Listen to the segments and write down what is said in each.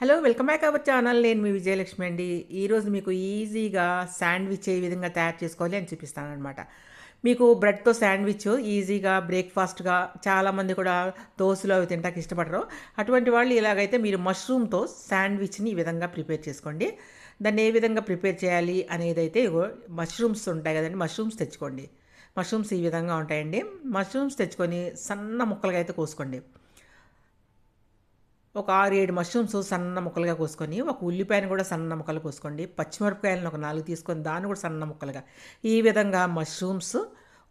Hello welcome back our channel నేను మీ విజయలక్ష్మి అండి. ఈరోజు మీకు ఈజీగా శాండ్విచ్ ఏ విధంగా తయారు చేసుకోవాలి అని చూపిస్తానమాట మీకు బ్రెడ్తో శాండ్విచ్ ఈజీగా బ్రేక్ఫాస్ట్గా చాలామంది కూడా దోశలు అవి తింటాకి ఇష్టపడరు. అటువంటి వాళ్ళు ఇలాగైతే మీరు మష్రూమ్తో శాండ్విచ్ని ఈ విధంగా ప్రిపేర్ చేసుకోండి. దాన్ని ఏ విధంగా ప్రిపేర్ చేయాలి అనేది అయితే మష్రూమ్స్ ఉంటాయి కదండి మష్రూమ్స్ తెచ్చుకోండి. మష్రూమ్స్ ఈ విధంగా ఉంటాయండి. మష్రూమ్స్ తెచ్చుకొని సన్న ముక్కలుగా అయితే కోసుకోండి. ఒక ఆరు ఏడు మష్రూమ్స్ సన్న ముక్కలుగా కోసుకొని ఒక ఉల్లిపాయను కూడా సన్న ముక్కలు కోసుకోండి. పచ్చిమిరపకాయలను ఒక నాలుగు తీసుకొని దాన్ని కూడా సన్న ముక్కలుగా. ఈ విధంగా మష్రూమ్స్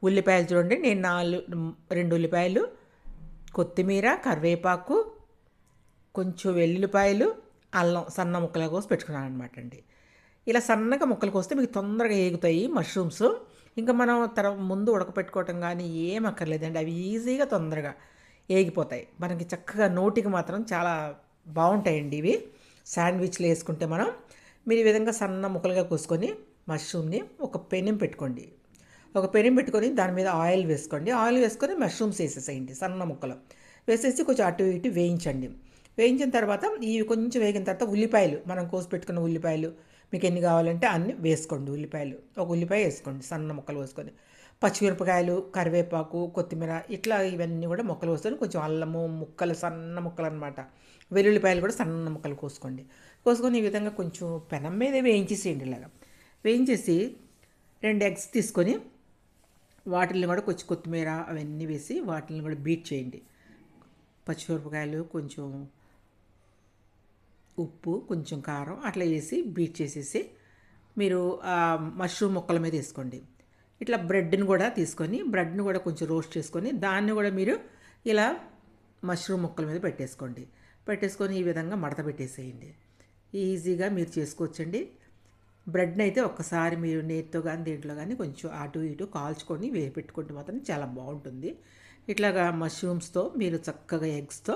ఉల్లిపాయలు చూడండి. నేను నాలుగు రెండు ఉల్లిపాయలు కొత్తిమీర కరివేపాకు కొంచెం వెల్లుల్లిపాయలు అల్లం సన్న ముక్కలుగా కోసి పెట్టుకున్నాను అనమాట అండి. ఇలా సన్నగా ముక్కలు కోస్తే మీకు తొందరగా ఏగుతాయి మష్రూమ్స్. ఇంకా మనం తర్వాత ముందు ఉడకపెట్టుకోవటం కానీ ఏం అక్కర్లేదండి. అవి ఈజీగా తొందరగా ఏగిపోతాయి. మనకి చక్కగా నోటికి మాత్రం చాలా బాగుంటాయండి ఇవి. శాండ్విచ్లు వేసుకుంటే మనం మీరు ఈ విధంగా సన్న ముక్కలుగా కోసుకొని మష్రూమ్ని ఒక పెనం పెట్టుకోండి. ఒక పెనం పెట్టుకొని దాని మీద ఆయిల్ వేసుకోండి. ఆయిల్ వేసుకొని మష్రూమ్స్ వేసేసేయండి సన్న ముక్కలు. వేసేసి కొంచెం అటు ఇటు వేయించండి. వేయించిన తర్వాత ఇవి కొంచెం వేగిన తర్వాత ఉల్లిపాయలు మనం కోసి పెట్టుకున్న ఉల్లిపాయలు మీకు ఎన్ని కావాలంటే అన్ని వేసుకోండి ఉల్లిపాయలు. ఒక ఉల్లిపాయ వేసుకోండి సన్న ముక్కలు వేసుకొని పచ్చిమిరపకాయలు కరివేపాకు కొత్తిమీర ఇట్లా ఇవన్నీ కూడా ముక్కలు కోసుకొని కొంచెం అల్లము ముక్కలు సన్న ముక్కలు అనమాట వెల్లుల్లిపాయలు కూడా సన్న ముక్కలు కోసుకోండి. కోసుకొని ఈ విధంగా కొంచెం పెనం మీద వేయించేసేయండి ఇలాగా. వేయించేసి రెండు ఎగ్స్ తీసుకొని వాటిని కూడా కొంచెం కొత్తిమీర అవన్నీ వేసి వాటిని కూడా బీట్ చేయండి. పచ్చిమిరపకాయలు కొంచెం ఉప్పు కొంచెం కారం అట్లా వేసి బీట్ చేసేసి మీరు మష్రూమ్ ముక్కల మీద వేసుకోండి. ఇట్లా బ్రెడ్ని కూడా తీసుకొని బ్రెడ్ని కూడా కొంచెం రోస్ట్ చేసుకొని దాన్ని కూడా మీరు ఇలా మష్రూమ్ ముక్కల మీద పెట్టేసుకోండి. పెట్టేసుకొని ఈ విధంగా మడత పెట్టేసేయండి. ఈజీగా మీరు చేసుకోవచ్చండి. బ్రెడ్ని అయితే ఒక్కసారి మీరు నేతితో కానీ దేంట్లో కానీ కొంచెం అటు ఇటు కాల్చుకొని వేరు పెట్టుకుంటే మాత్రం చాలా బాగుంటుంది. ఇట్లాగా మష్రూమ్స్తో మీరు చక్కగా ఎగ్స్తో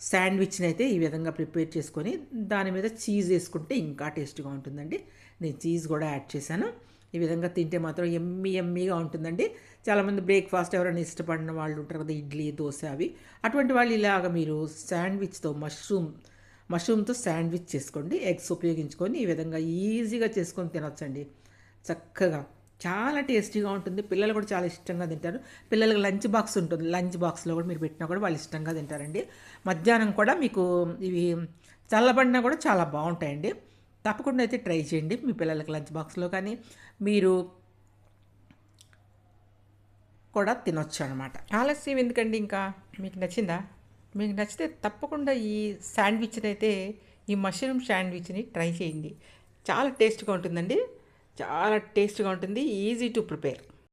శాండ్విచ్ని అయితే ఈ విధంగా ప్రిపేర్ చేసుకొని దాని మీద చీజ్ వేసుకుంటే ఇంకా టేస్ట్గా ఉంటుందండి. నేను చీజ్ కూడా యాడ్ చేశాను. ఈ విధంగా తింటే మాత్రం ఎమ్మి ఎమ్మిగా ఉంటుందండి. చాలామంది బ్రేక్ఫాస్ట్ ఎవరైనా ఇష్టపడిన వాళ్ళు ఉంటారు కదా ఇడ్లీ దోశ అవి. అటువంటి వాళ్ళు ఇలాగ మీరు శాండ్విచ్తో మష్రూమ్ మష్రూమ్తో శాండ్విచ్ చేసుకోండి. ఎగ్స్ ఉపయోగించుకొని ఈ విధంగా ఈజీగా చేసుకొని తినొచ్చండి. చక్కగా. చాలా టేస్టీగా ఉంటుంది. పిల్లలు కూడా చాలా ఇష్టంగా తింటారు. పిల్లలకి లంచ్ బాక్స్ ఉంటుంది. లంచ్ బాక్స్లో కూడా మీరు పెట్టినా కూడా వాళ్ళు ఇష్టంగా తింటారండి. మధ్యాహ్నం కూడా మీకు ఇవి చల్లబడినా కూడా చాలా బాగుంటాయండి. తప్పకుండా అయితే ట్రై చేయండి మీ పిల్లలకి లంచ్ బాక్స్లో కానీ మీరు కూడా తినొచ్చు అనమాట ఆలస్యం ఎందుకండి ఇంకా? మీకు నచ్చిందా? మీకు నచ్చితే తప్పకుండా ఈ శాండ్విచ్ని అయితే ఈ మష్రూమ్ శాండ్విచ్ని ట్రై చేయండి. చాలా టేస్ట్గా ఉంటుందండి. చాలా టేస్ట్గా ఉంటుంది ఈజీ టు ప్రిపేర్.